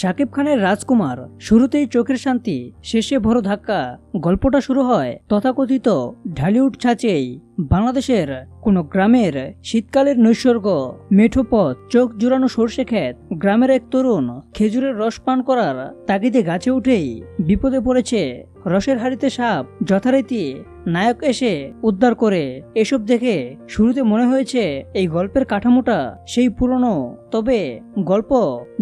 শাকিব খানের রাজকুমার শুরুতেই চোখের শান্তি, শেষে ভরো ধাক্কা, গল্পটা শুরু হয় তথাকথিত ঢালিউড ছাঁচেই। বাংলাদেশের কোনো গ্রামের শীতকালের নৈসর্গ, মেঠো পথ, চোখ জুড়ানো সর্ষে ক্ষেত, গ্রামের এক তরুণ খেজুরের রস পান করার তাগিদে গাছে উঠেই বিপদে পড়েছে রসের হাড়িতে সাপ, যথারীতি নায়ক এসে উদ্ধার করে। এসব দেখে শুরুতে মনে হয়েছে এই গল্পের কাঠামোটা সেই পুরনো, তবে গল্প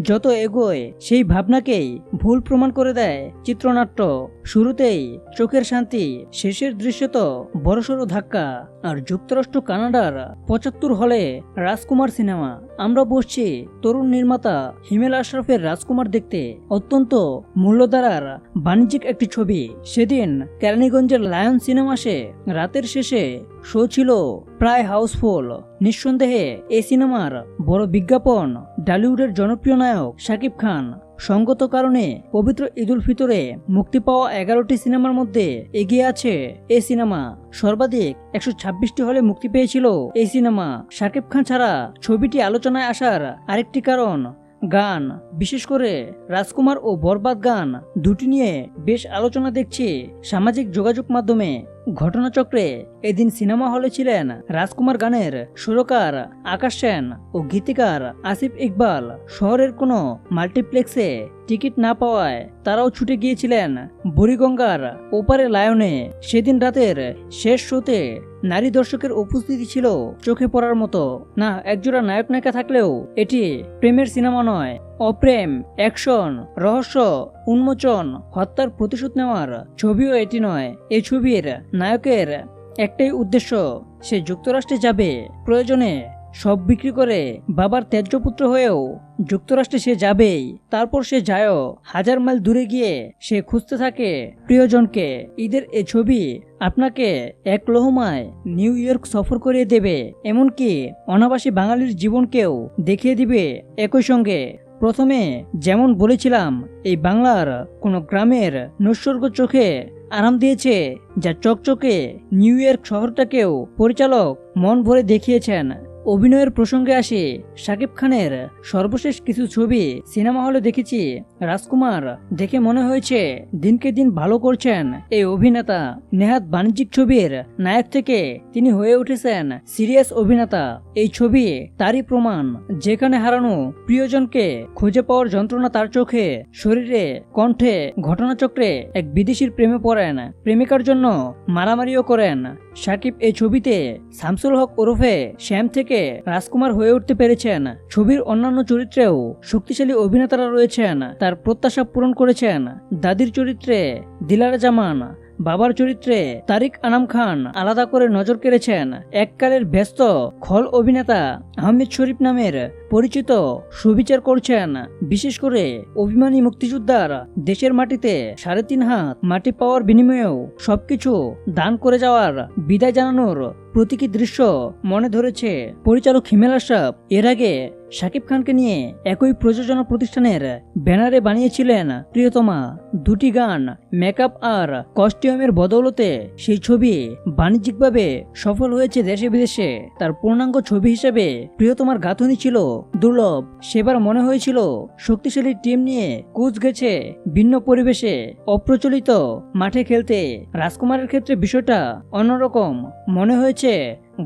যত এগোয় সেই ভাবনাকেই ভুল প্রমাণ করে দেয় চিত্রনাট্য। শুরুতেই চোখের শান্তি, শেষের দৃশ্য তো বড়সড় ধাক্কা। আর যুক্তরাষ্ট্র, কানাডার পঁচাত্তর হলে রাজকুমার সিনেমা। আমরা বসছি তরুণ নির্মাতা হিমেল আশরাফের রাজকুমার দেখতে। অত্যন্ত মূল্যধারার বাণিজ্যিক একটি ছবি। সেদিন কেরানীগঞ্জের লায়ন সিনেমাসে রাতের শেষে শো ছিল প্রায় হাউসফুল। নিঃসন্দেহে এই সিনেমার বড় বিজ্ঞাপন ডালিউডের জনপ্রিয় নায়ক শাকিব খান। সঙ্গত কারণে পবিত্র ঈদুল ফিতরে মুক্তি পাওয়া এগারোটি সিনেমার মধ্যে এগিয়ে আছে এই সিনেমা। সর্বাধিক একশো ছাব্বিশটি হলে মুক্তি পেয়েছিল এই সিনেমা। শাকিব খান ছাড়া ছবিটি আলোচনায় আসার আরেকটি কারণ গান। বিশেষ করে রাজকুমার ও বরবাদ গান দুটি নিয়ে বেশ আলোচনা দেখছি সামাজিক যোগাযোগ মাধ্যমে। ঘটনাচক্রে এদিন সিনেমা হলে ছিলেন রাজকুমার গানের সুরকার, আকাশ সেন ও গীতিকার আসিফ ইকবাল। শহরের কোনো মাল্টিপ্লেক্সে টিকিট না পাওয়ায় তারাও ছুটে গিয়েছিলেন বুড়িগঙ্গার ওপারে লায়নে। সেদিন রাতের শেষ শোতে নারী দর্শকের উপস্থিতি ছিল চোখে পড়ার মতো। না, একজোড়া নায়ক নায়িকা থাকলেও এটি প্রেমের সিনেমা নয়। অপ্রেম, অ্যাকশন, রহস্য, উন্মোচন, হত্যার প্রতিশোধ নেওয়ার ছবিও এটি নয়। এই ছবির নায়কের একটাই উদ্দেশ্য, সে যুক্তরাষ্ট্রে যাবে। প্রয়োজনে সব বিক্রি করে বাবার ত্যায্যপুত্র হয়েও যুক্তরাষ্ট্রে সে যাবেই। তারপর সে যায়ও। হাজার মাইল দূরে গিয়ে সে খুঁজতে থাকে প্রিয়জনকে। ঈদের এ ছবি আপনাকে এক লহমায় নিউ ইয়র্ক সফর করিয়ে দেবে। এমনকি অনাবাসী বাঙালির জীবনকেও দেখিয়ে দিবে একই সঙ্গে। প্রথমে যেমন বলেছিলাম, এই বাংলার কোনো গ্রামের নৈসর্গ চোখে আরাম দিয়েছে যা চকচকে নিউ ইয়র্ক শহরটাকেও পরিচালক মন ভরে দেখিয়েছেন। অভিনয়ের প্রসঙ্গে আসে শাকিব খানের সর্বশেষ কিছু ছবি সিনেমা হলে দেখেছি। রাজকুমার দেখে মনে হয়েছে দিনকে দিন ভালো করছেন এই অভিনেতা। নেহাত বাণিজ্যিক ছবির নায়ক থেকে তিনি হয়ে উঠেছেন সিরিয়াস অভিনেতা। এই ছবি তারই প্রমাণ, যেখানে হারানো প্রিয়জনকে খুঁজে পাওয়ার যন্ত্রণা তার চোখে। শরীরে, কণ্ঠে, ঘটনাচক্রে এক বিদেশির প্রেমে পড়েন। প্রেমিকার জন্য মারামারিও করেন। সাকিব এই ছবিতে শামসুল হক ওরফে শ্যাম থেকে রাজকুমার হয়ে উঠতে পেরেছেন। ছবির অন্যান্য চরিত্রেও শক্তিশালী অভিনেতারা রয়েছেন। তার প্রত্যাশা পূরণ করেছেন। দাদির চরিত্রে দিলারা জামান বাবার চরিত্রে তারিক আনাম খান আলাদা করে নজর কেড়েছেন। এককালের ব্যস্ত খল অভিনেতা আহমেদ শরীফ নামের পরিচিত সুবিচার করছেন। বিশেষ করে অভিমানী মুক্তিযোদ্ধার দেশের মাটিতে সাড়ে তিন হাত মাটি পাওয়ার বিনিময়েও সবকিছু দান করে যাওয়ার বিদায় জানানোর প্রতীকী দৃশ্য মনে ধরেছে। পরিচালক হিমেল আশরাফ এর আগে শাকিব খানকে নিয়ে একই প্রযোজনা প্রতিষ্ঠানের ব্যানারে বানিয়েছিলেন প্রিয়তমা। দুটি গান, মেকআপ আর কস্টিউমের বদৌলতে সেই ছবি বাণিজ্যিকভাবে সফল হয়েছে দেশে বিদেশে। তার পূর্ণাঙ্গ ছবি হিসেবে প্রিয়তমার গাঁথনি ছিল দুর্লভ। সেবার মনে হয়েছিল শক্তিশালী টিম নিয়ে কুচ গেছে ভিন্ন পরিবেশে। অপ্রচলিত মাঠে খেলতে রাজকুমারের ক্ষেত্রে বিষয়টা অন্যরকম। মনে হয়েছে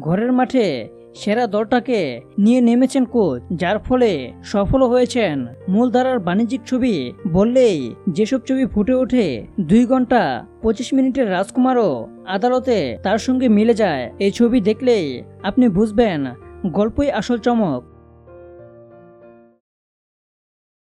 ঘরের মাঠে সেরা দলটাকে নিয়ে নেমেছেন কোচ, যার ফলে সফল হয়েছেন। মূলধারার বাণিজ্যিক ছবি বললেই যেসব ছবি ফুটে ওঠে, দুই ঘণ্টা পঁচিশ মিনিটের রাজকুমারও আদালতে তার সঙ্গে মিলে যায়। এই ছবি দেখলেই আপনি বুঝবেন গল্পই আসল চমক।